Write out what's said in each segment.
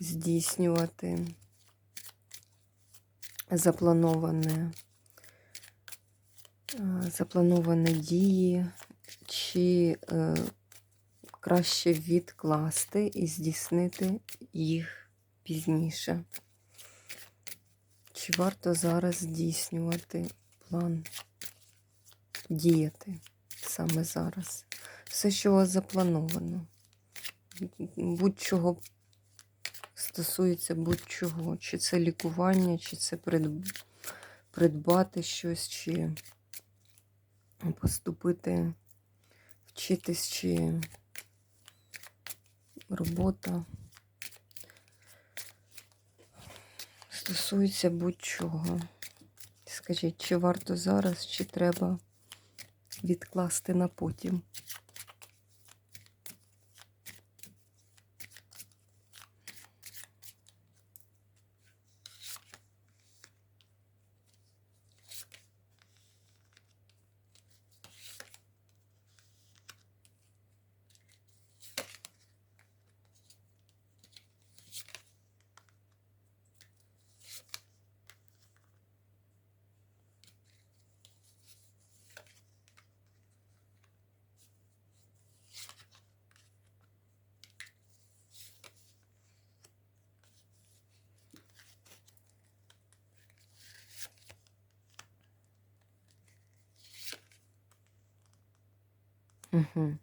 здійснювати заплановане, е, заплановане дії, чи е, краще відкласти і здійснити їх пізніше. Чи варто зараз здійснювати план діяти саме зараз? Все, що у вас заплановано, будь-чого стосується будь-чого. Чи це лікування, чи це придбати щось, чи поступити, вчитись, чи робота. Стосується будь-чого. Скажіть, чи варто зараз, чи треба відкласти на потім? Угу.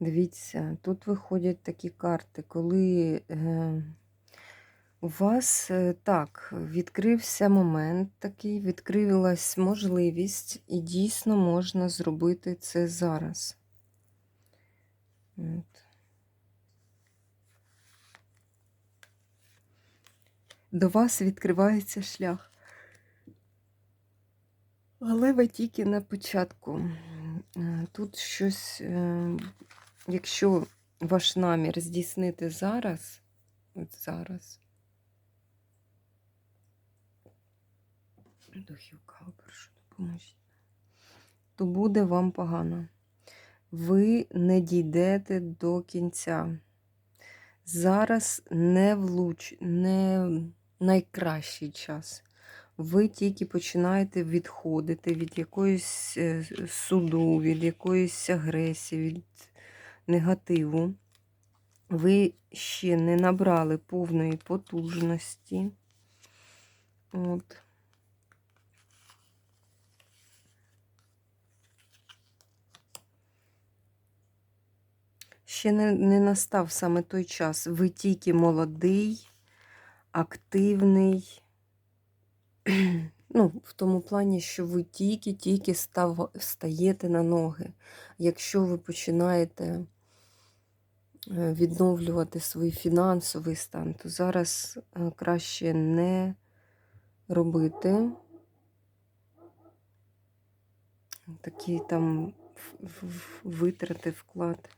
Дивіться, тут виходять такі карти, коли е, у вас е, так, відкрився момент такий, відкрилась можливість, і дійсно можна зробити це зараз. От. До вас відкривається шлях. Але ви тільки на початку. Е, тут щось, е, якщо ваш намір здійснити зараз, от зараз, духівка, прошу, допоможіть, то буде вам погано. Ви не дійдете до кінця. Зараз не влуч, не найкращий час ви тільки починаєте відходити від якоїсь е, суду, від якоїсь агресії, від негативу. Ви ще не набрали повної потужності. От. Ще не, не настав саме той час. Ви тільки молодий, активний. ну, в тому плані, що ви тільки-тільки стаєте на ноги. Якщо ви починаєте е, відновлювати свій фінансовий стан, то зараз е, краще не робити такі там витрати, вклад.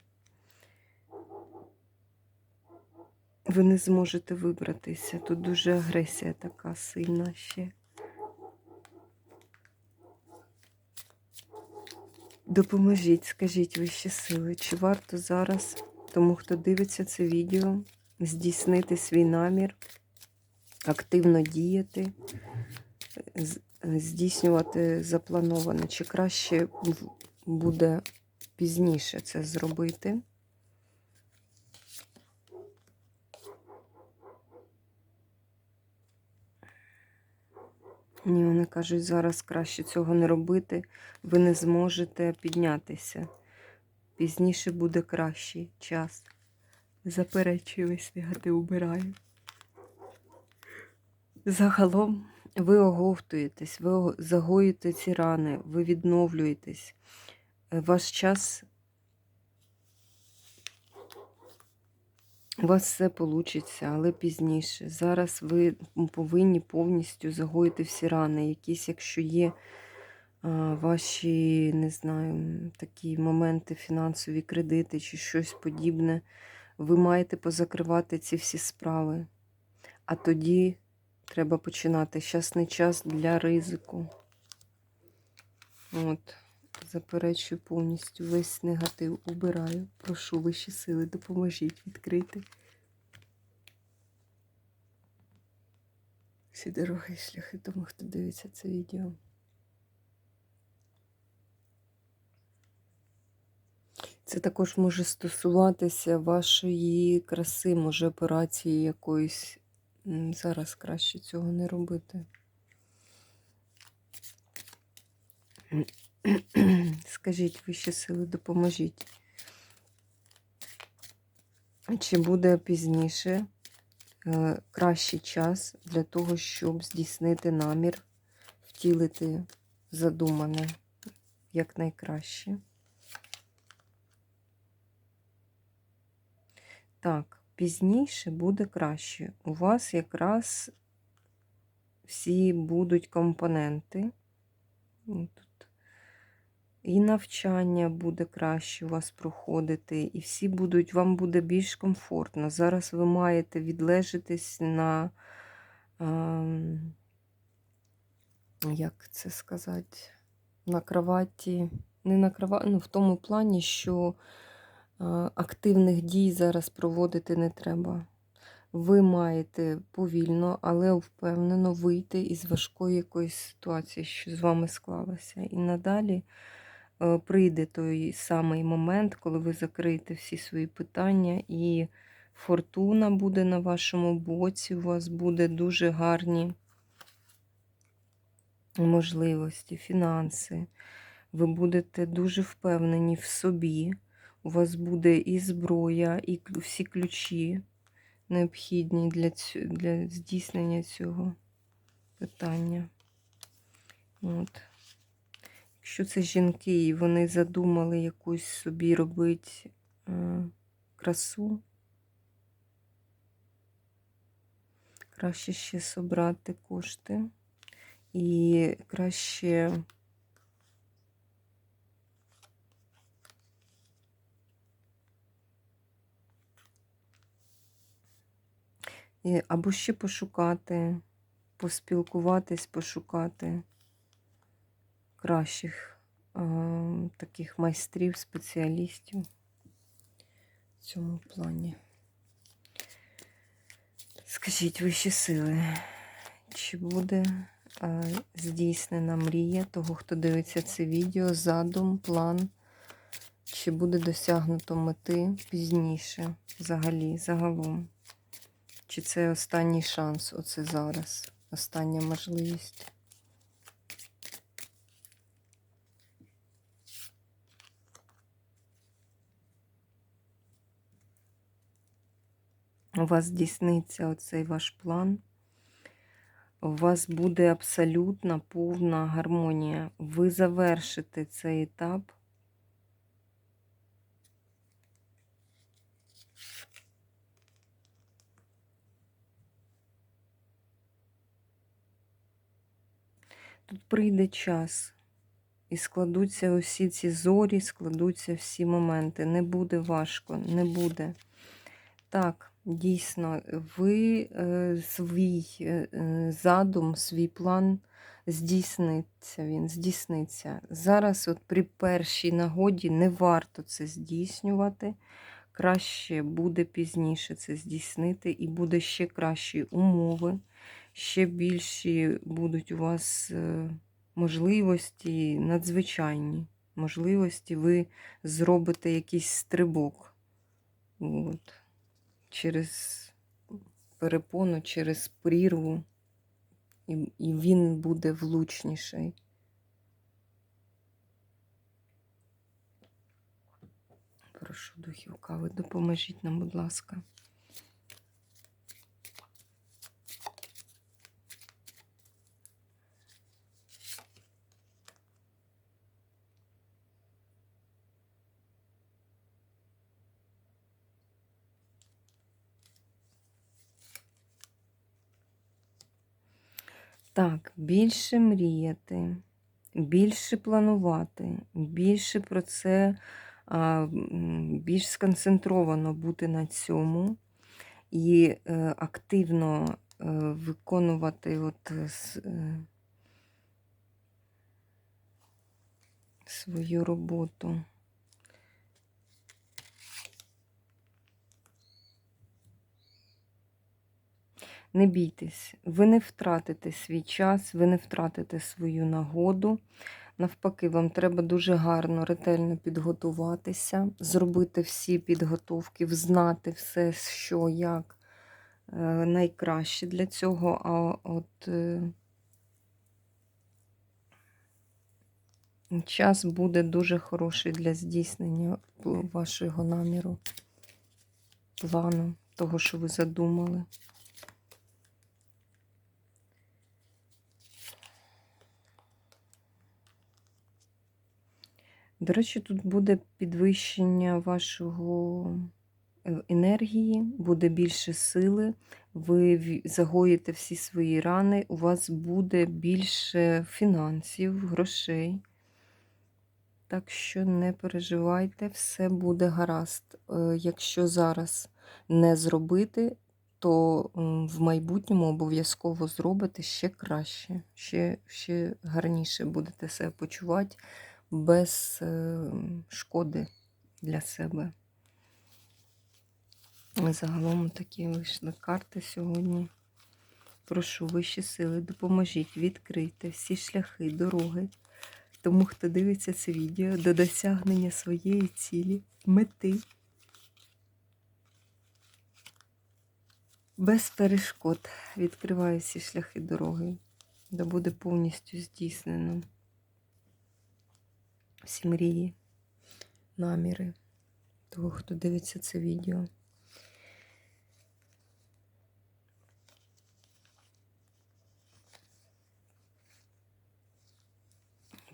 Ви не зможете вибратися. Тут дуже агресія така сильна ще. Допоможіть, скажіть вищі сили, чи варто зараз, тому хто дивиться це відео, здійснити свій намір, активно діяти, здійснювати заплановане, чи краще буде пізніше це зробити? Ні, вони кажуть, зараз краще цього не робити, ви не зможете піднятися. Пізніше буде кращий час. Заперечую весь негатив убираю. Загалом ви оговтуєтесь, ви загоїте ці рани, ви відновлюєтесь. Ваш час У вас все вийде, але пізніше. Зараз ви повинні повністю загоїти всі рани. Якісь, якщо є ваші, не знаю, такі моменти, фінансові кредити чи щось подібне, ви маєте позакривати ці всі справи. А тоді треба починати. Не час для ризику. От, заперечую повністю весь негатив убираю. Прошу вищі сили, допоможіть відкрити. Всі дороги і шляхи тому, хто дивиться це відео. Це також може стосуватися вашої краси, може операції якоїсь. Зараз краще цього не робити. Скажіть вищі сили, допоможіть. Чи буде пізніше е, кращий час для того, щоб здійснити намір, втілити задумане якнайкраще? Так, пізніше буде краще. У вас якраз всі будуть компоненти. Тут і навчання буде краще у вас проходити, і всі будуть, вам буде більш комфортно. Зараз ви маєте відлежитись на, ем, як це сказати, на кроваті, не на кроваті, ну в тому плані, що е, активних дій зараз проводити не треба. Ви маєте повільно, але впевнено вийти із важкої якоїсь ситуації, що з вами склалася. І надалі е, прийде той самий момент, коли ви закриєте всі свої питання, і фортуна буде на вашому боці, у вас буде дуже гарні можливості, фінанси. Ви будете дуже впевнені в собі. У вас буде і зброя, і всі ключі необхідні для, для здійснення цього питання. От. Якщо це жінки, і вони задумали якусь собі робити е, красу, краще ще собрати кошти і краще. Або ще пошукати, поспілкуватись, пошукати кращих а, таких майстрів, спеціалістів в цьому плані. Скажіть вищі сили, чи буде а, здійснена мрія того, хто дивиться це відео, задум, план, чи буде досягнуто мети пізніше, взагалі, загалом? Чи це останній шанс, оце зараз, остання можливість? У вас здійсниться оцей ваш план. У вас буде абсолютна повна гармонія. Ви завершите цей етап. Тут прийде час. І складуться усі ці зорі, складуться всі моменти. Не буде важко, не буде. Так, дійсно, ви е, свій е, е, задум, свій план здійсниться він, здійсниться. Зараз, от при першій нагоді, не варто це здійснювати. Краще буде пізніше це здійснити, і буде ще кращі умови, ще більші будуть у вас. Можливості надзвичайні. Можливості ви зробите якийсь стрибок. От. Через перепону, через прірву, і, і він буде влучніший. Прошу духів кави, допоможіть нам, будь ласка. Так, більше мріяти, більше планувати, більше про це, більш сконцентровано бути на цьому і е, активно е, виконувати от, е, свою роботу. Не бійтесь, ви не втратите свій час, ви не втратите свою нагоду. Навпаки, вам треба дуже гарно, ретельно підготуватися, зробити всі підготовки, взнати все, що як е, найкраще для цього. А от е, час буде дуже хороший для здійснення вашого наміру, плану, того, що ви задумали. До речі, тут буде підвищення вашого е, енергії, буде більше сили, ви загоїте всі свої рани, у вас буде більше фінансів, грошей. Так що не переживайте, все буде гаразд. Е, Якщо зараз не зробити, то в майбутньому обов'язково зробите ще краще, ще, ще гарніше будете себе почувати без е, шкоди для себе. Загалом такі вийшли карти сьогодні. Прошу вищі сили, допоможіть відкрити всі шляхи, дороги. Тому, хто дивиться це відео до досягнення своєї цілі, мети. Без перешкод відкриваю всі шляхи дороги, де буде повністю здійснено всі мрії, наміри того, хто дивиться це відео.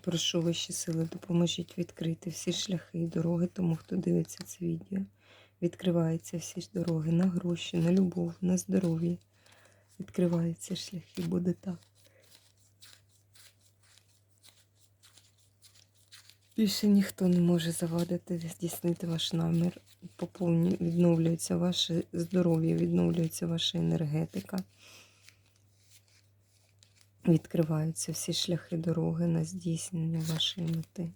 Прошу ваші сили, допоможіть відкрити всі шляхи і дороги тому, хто дивиться це відео. Відкриваються всі ж дороги на гроші, на любов, на здоров'я. Відкриваються шляхи, буде так. Більше ніхто не може завадити здійснити ваш намір. Поповні відновлюється ваше здоров'я, відновлюється ваша енергетика. Відкриваються всі шляхи дороги на здійснення вашої мети.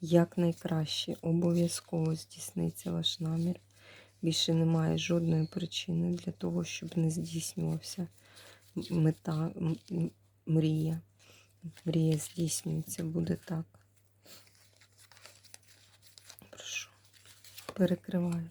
Як найкраще, обов'язково здійсниться ваш намір. Більше немає жодної причини для того, щоб не здійснювався мета, мрія. Мрія здійснюється, буде так. Перекриваю.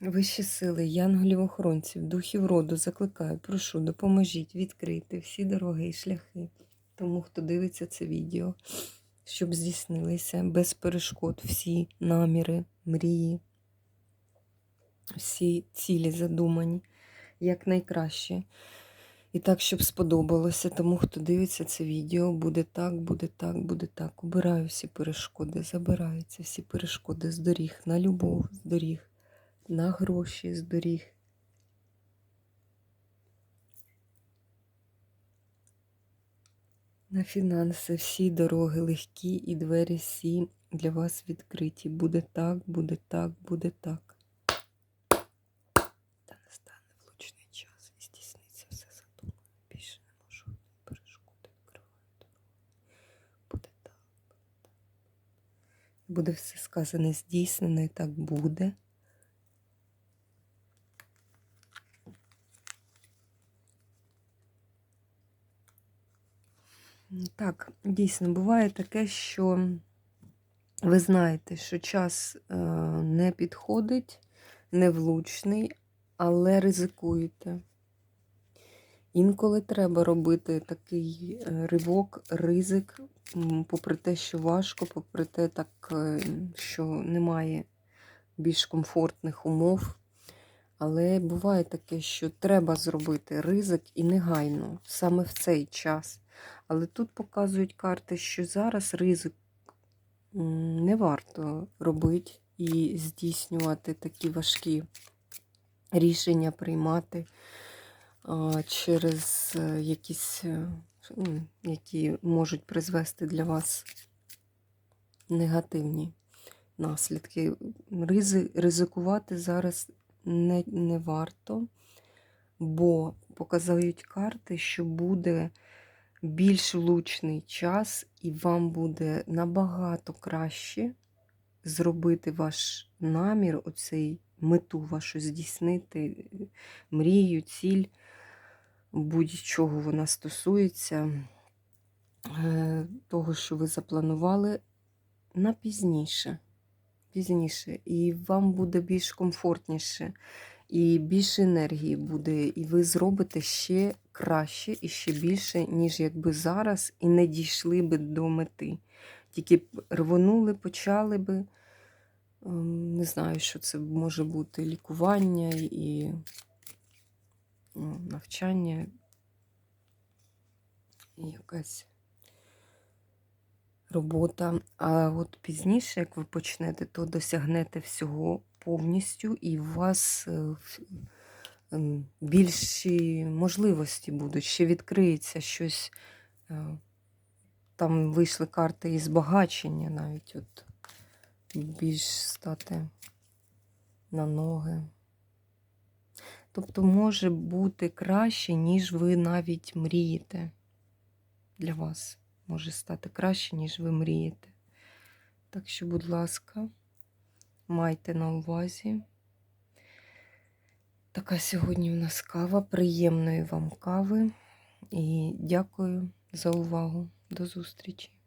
Вищі сили, янголів-охоронців, духів роду закликаю, прошу, допоможіть відкрити всі дороги і шляхи тому, хто дивиться це відео, щоб здійснилися без перешкод всі наміри, мрії, всі цілі задумані якнайкраще. І так, щоб сподобалося тому, хто дивиться це відео, буде так, буде так, буде так. Убираю всі перешкоди, забираються всі перешкоди з доріг на любов, з доріг на гроші з доріг. На фінанси всі дороги легкі і двері всі для вас відкриті. Буде так, буде так, буде так. Та настане влучний час і здійсниться все задумане. Більше не можу перешкоди відкриваю дорогу. Буде так, буде так. Буде все сказане здійснено і так буде. Так, дійсно, буває таке, що ви знаєте, що час е, не підходить, невлучний, але ризикуєте. Інколи треба робити такий е, ривок, ризик, попри те, що важко, попри те, так, е, що немає більш комфортних умов. Але буває таке, що треба зробити ризик і негайно, саме в цей час. Але тут показують карти, що зараз ризик не варто робити і здійснювати такі важкі рішення приймати через е, якісь, е, які можуть призвести для вас негативні наслідки. Ризикувати зараз не, не варто, бо показують карти, що буде більш влучний час, і вам буде набагато краще зробити ваш намір, оцей мету вашу здійснити, мрію, ціль, будь-чого вона стосується, е, того, що ви запланували, на пізніше. Пізніше. І вам буде більш комфортніше, і більше енергії буде, і ви зробите ще краще і ще більше, ніж якби зараз, і не дійшли би до мети. Тільки б рвонули, почали би. ем, Не знаю, що це може бути лікування і навчання, і якась робота. А от пізніше, як ви почнете, то досягнете всього повністю, і у вас е, ем, більші можливості будуть, ще відкриється щось. е, Там вийшли карти і збагачення навіть от більш стати на ноги. Тобто може бути краще, ніж ви навіть мрієте. Для вас може стати краще, ніж ви мрієте. Так що, будь ласка, майте на увазі. Така сьогодні в нас кава. Приємної вам кави. І дякую за увагу. До зустрічі!